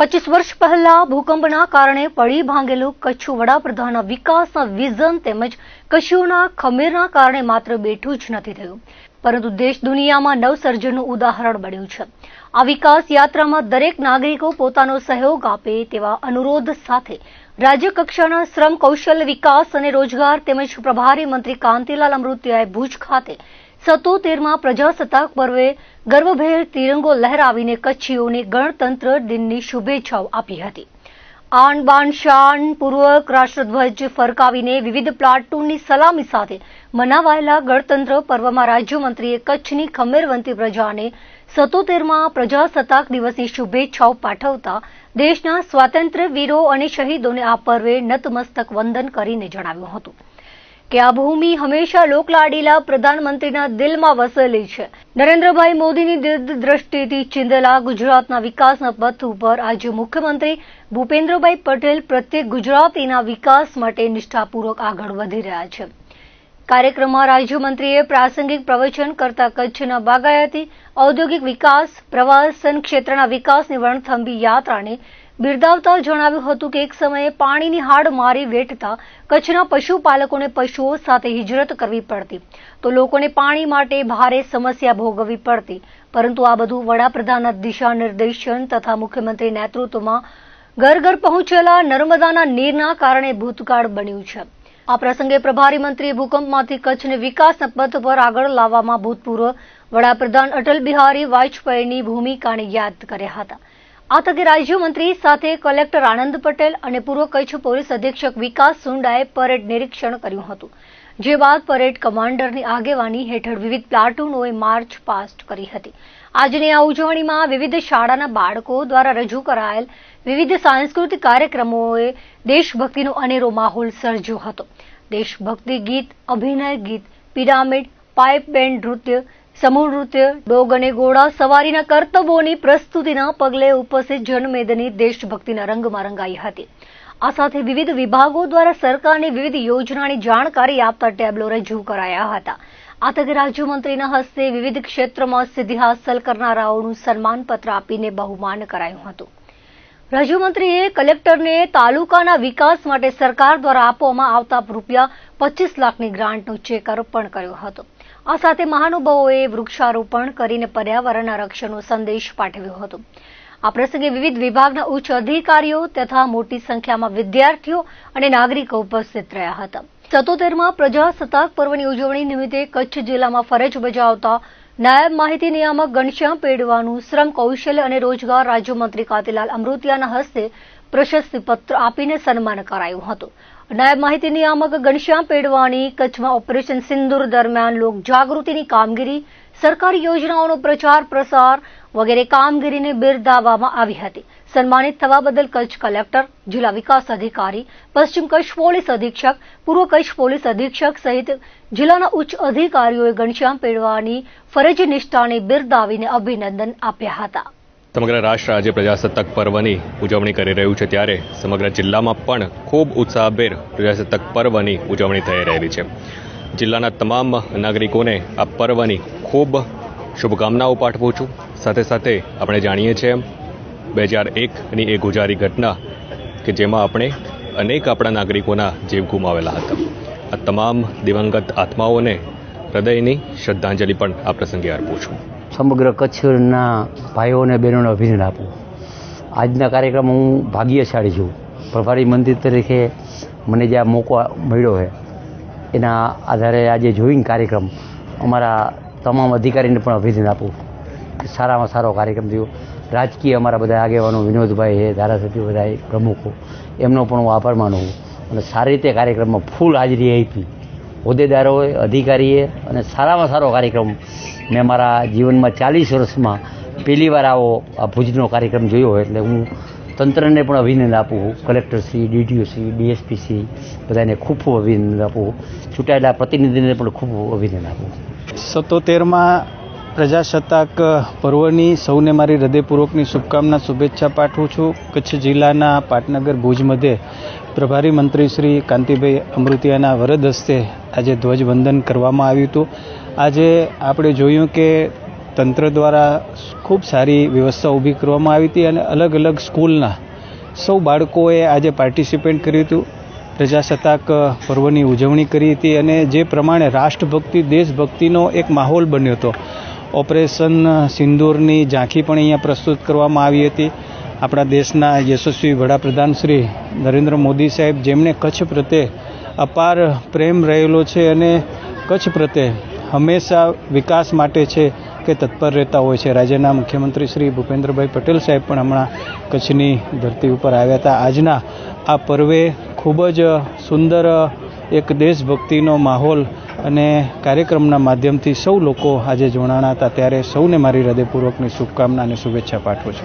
પચીસ વર્ષ પહેલા ભૂકંપના કારણે પડી ભાંગેલું કચ્છ વડાપ્રધાનના વિકાસના વિઝન તેમજ કચ્છીઓના ખમીરના કારણે માત્ર બેઠું જ નથી થયું. પરંતુ દેશ દુનિયામાં નવસર્જનનું ઉદાહરણ બન્યું છે. આ વિકાસ યાત્રામાં દરેક નાગરિકો પોતાનો સહયોગ આપે તેવા અનુરોધ સાથે રાજ્ય કક્ષાના શ્રમ કૌશલ્ય વિકાસ અને રોજગાર તેમજ પ્રભારી મંત્રી કાંતિલાલ અમૃતિયાએ ભુજ ખાતે સત્તોતેરમાં પ્રજાસત્તાક પર્વે ગર્વભેર તિરંગો લહેરાવીને કચ્છીઓને ગણતંત્ર દિનની શુભેચ્છાઓ આપી હતી. આન બાન શાન પૂર્વક રાષ્ટ્રધ્વજ ફરકાવીને વિવિધ પ્લાટૂનની સલામી સાથે મનાવાયેલા ગણતંત્ર પર્વમાં રાજ્યમંત્રીએ કચ્છની ખમેરવંતી પ્રજાને સત્તોતેરમાં પ્રજાસત્તાક દિવસની શુભેચ્છાઓ પાઠવતા દેશના સ્વાતંત્ર્ય વીરો અને શહીદોને આ પર્વે નતમસ્તક વંદન કરીને જણાવ્યું હતું. કે આ ભૂમિ હંમેશા લોકલાડીલા પ્રધાનમંત્રીના દિલમાં વસેલી છે. નરેન્દ્રભાઈ મોદીની દીર્ઘ દ્રષ્ટિથી ચિંદેલા ગુજરાતના વિકાસના પથ ઉપર આજે મુખ્યમંત્રી ભૂપેન્દ્રભાઈ પટેલ પ્રત્યેક ગુજરાતીના વિકાસ માટે નિષ્ઠાપૂર્વક આગળ વધી રહ્યા છે. કાર્યક્રમમાં રાજ્યમંત્રીએ પ્રાસંગિક પ્રવચન કરતા કચ્છના બાગાયતી ઔદ્યોગિક વિકાસ, પ્રવાસન ક્ષેત્રના વિકાસની વણથંભી યાત્રાને બિરદાવતા જણાવ્યું હતું કે એક સમયે પાણીની હાડ મારી વેઠતા કચ્છના પશુપાલકોને પશુઓ સાથે હિજરત કરવી પડતી. તો લોકોને પાણી માટે ભારે સમસ્યા ભોગવવી પડતી. પરંતુ આ બધું વડાપ્રધાનના દિશા નિર્દેશન તથા મુખ્યમંત્રી નેતૃત્વમાં ઘર ઘર પહોંચેલા નર્મદાના નીરના કારણે ભૂતકાળ બન્યું છે. આ પ્રસંગે પ્રભારી મંત્રીએ ભૂકંપમાંથી કચ્છને વિકાસના પથ પર આગળ લાવવામાં ભૂતપૂર્વ વડાપ્રધાન અટલ બિહારી વાજપેયીની ભૂમિકાને યાદ કર્યા હતા. આ તકે રાજ્યમંત્રી સાથે કલેક્ટર આનંદ પટેલ અને પૂર્વ કચ્છ પોલીસ અધિક્ષક વિકાસ સુંડાએ પરેડ નિરીક્ષણ કર્યું હતું. જે બાદ પરેડ કમાન્ડરની આગેવાની હેઠળ વિવિધ પ્લાટુનોએ માર્ચ પાસ્ટ કરી હતી. આજની આ ઉજવણીમાં વિવિધ શાળાના બાળકો દ્વારા રજૂ કરાયેલ વિવિધ સાંસ્કૃતિક કાર્યક્રમોએ દેશભક્તિનો અનેરો માહોલ સર્જ્યો હતો. દેશભક્તિ ગીત, અભિનય ગીત, પિરામિડ, પાઇપ બેન્ડ નૃત્ય, સમૂહ નૃત્ય, ડોગ અને ઘોડા સવારીના કરતબોની પ્રસ્તુતિના પગલે ઉપસ્થિત જનમેદની દેશભક્તિના રંગમાં રંગાઈ હતી. આ સાથે વિવિધ વિભાગો દ્વારા સરકારની વિવિધ યોજનાની જાણકારી આપતા ટેબ્લો રજૂ કરાયા હતા. આ તકે રાજ્યમંત્રીના હસ્તે વિવિધ ક્ષેત્રમાં સિદ્ધિ હાંસલ કરનારાઓનું સન્માનપત્ર આપીને બહુમાન કરાયું હતું. રાજ્યમંત્રીએ કલેક્ટરને તાલુકાના વિકાસ માટે સરકાર દ્વારા આપવામાં આવતા રૂપિયા પચીસ લાખની ગ્રાન્ટનો ચેક અર્પણ કર્યો હતો. આ સાથે મહાનુભાવોએ વૃક્ષારોપણ કરીને પર્યાવરણના રક્ષણનો સંદેશ પાઠવ્યો હતો. આ પ્રસંગે વિવિધ વિભાગના ઉચ્ચ અધિકારીઓ તથા મોટી સંખ્યામાં વિદ્યાર્થીઓ અને નાગરિકો ઉપસ્થિત રહ્યા હતા. સત્તોતેરમાં પ્રજાસત્તાક પર્વની ઉજવણી નિમિત્તે કચ્છ જિલ્લામાં ફરજ બજાવતા નાયબ માહિતી નિયામક ઘનશ્યામ પેડવાનું શ્રમ કૌશલ્ય અને રોજગાર રાજ્યમંત્રી કાતિલાલ અમૃતિયાના હસ્તે પ્રશસ્તિપત્ર આપીને સન્માન કરાયું હતું. નાયબ માહિતી નિયામક ઘનશ્યામ પેડવાણી, કચ્છમાં ઓપરેશન સિંદુર દરમિયાન લોક જાગૃતિની કામગીરી, સરકારી યોજનાઓનો પ્રચાર, પ્રસાર વગેરે કામગીરીને બિરદાવવામાં આવી હતી. સન્માનિત થવા બદલ કચ્છ કલેક્ટર, જિલ્લા વિકાસ અધિકારી, પશ્ચિમ કચ્છ પોલીસ અધિક્ષક, પૂર્વ કચ્છ પોલીસ અધિક્ષક સહિત જિલ્લાના ઉચ્ચ અધિકારીઓએ ઘનશ્યામ પેડવાની ફરજ નિષ્ઠાને બિરદાવીને અભિનંદન આપ્યા હતા. સમગ્ર રાષ્ટ્ર આજે પ્રજાસત્તાક પર્વની ઉજવણી કરી રહ્યું છે ત્યારે સમગ્ર જિલ્લામાં પણ ખૂબ ઉત્સાહભેર પ્રજાસત્તાક પર્વની ઉજવણી થઈ રહેલી છે. જિલ્લાના તમામ નાગરિકોને આ પર્વની ખૂબ શુભકામનાઓ પાઠવું છું. સાથે સાથે આપણે જાણીએ છીએ બે હજાર એકની એ ગુજારી ઘટના કે જેમાં આપણે અનેક આપણા નાગરિકોના જીવ ગુમાવેલા હતા. આ તમામ દિવંગત આત્માઓને હૃદયની શ્રદ્ધાંજલિ પણ આ પ્રસંગે અર્પું છું. સમગ્ર કચ્છના ભાઈઓ અને બહેનોને અભિનંદન આપું. આજના કાર્યક્રમ હું ભાગ્યશાળી છું. પ્રભારી મંત્રી તરીકે મને જે આ મોકો મળ્યો છે, એના આધારે આજે જોઈને કાર્યક્રમ અમારા તમામ અધિકારીને પણ અભિનંદન આપું. સારામાં સારો કાર્યક્રમ થયો. રાજકીય અમારા બધા આગેવાનો વિનોદભાઈ છે, ધારાસભ્ય બધા પ્રમુખો. એમનો પણ હું આભાર માનું અને સારી રીતે કાર્યક્રમમાં ફૂલ હાજરી આપી. હોદ્દેદારોએ, અધિકારીએ અને સારામાં સારો કાર્યક્રમ મેં મારા જીવનમાં ચાલીસ વર્ષમાં પહેલી વાર આવો આ ભુજનો કાર્યક્રમ જોયો એટલે હું તંત્રને પણ અભિનંદન આપું કલેક્ટરશ્રી ડીડીઓશ્રી ડીએસપીસી બધાને ખૂબ ખૂબ અભિનંદન આપું ચૂંટાયેલા પ્રતિનિધિને પણ ખૂબ અભિનંદન આપું સત્તોતેરમાં પ્રજાસત્તાક પર્વની સૌને મારી હૃદયપૂર્વકની શુભકામના, શુભેચ્છા પાઠવું છું. કચ્છ જિલ્લાના પાટનગર ભુજ મધ્યે પ્રભારી મંત્રી શ્રી કાંતિભાઈ અમૃતિયાના વરદ હસ્તે આજે ધ્વજવંદન કરવામાં આવ્યું હતું. આજે આપણે જોયું કે તંત્ર દ્વારા ખૂબ સારી વ્યવસ્થા ઊભી કરવામાં આવી હતી અને અલગ અલગ સ્કૂલના સૌ બાળકોએ આજે પાર્ટિસિપેટ કર્યું હતું. પ્રજાસત્તાક પર્વની ઉજવણી કરી હતી અને જે પ્રમાણે રાષ્ટ્રભક્તિ, દેશભક્તિનો એક માહોલ બન્યો હતો. ઓપરેશન સિંદૂરની ઝાંખી પણ અહીંયા પ્રસ્તુત કરવામાં આવી હતી. આપણા દેશના યશસ્વી વડાપ્રધાન શ્રી નરેન્દ્ર મોદી સાહેબ જેમણે કચ્છ પ્રત્યે અપાર પ્રેમ રહેલો છે અને કચ્છ પ્રત્યે હંમેશા વિકાસ માટે છે કે તત્પર રહેતા હોય છે. રાજ્યના મુખ્યમંત્રી શ્રી ભૂપેન્દ્રભાઈ પટેલ સાહેબ પણ હમણાં કચ્છની ધરતી ઉપર આવ્યા હતા. આજના આ પર્વે ખૂબ જ સુંદર એક દેશભક્તિનો માહોલ અને કાર્યક્રમના માધ્યમથી સૌ લોકો આજે જોડાણા હતા. ત્યારે સૌને મારી હૃદયપૂર્વકની શુભકામના અને શુભેચ્છા પાઠવું છું.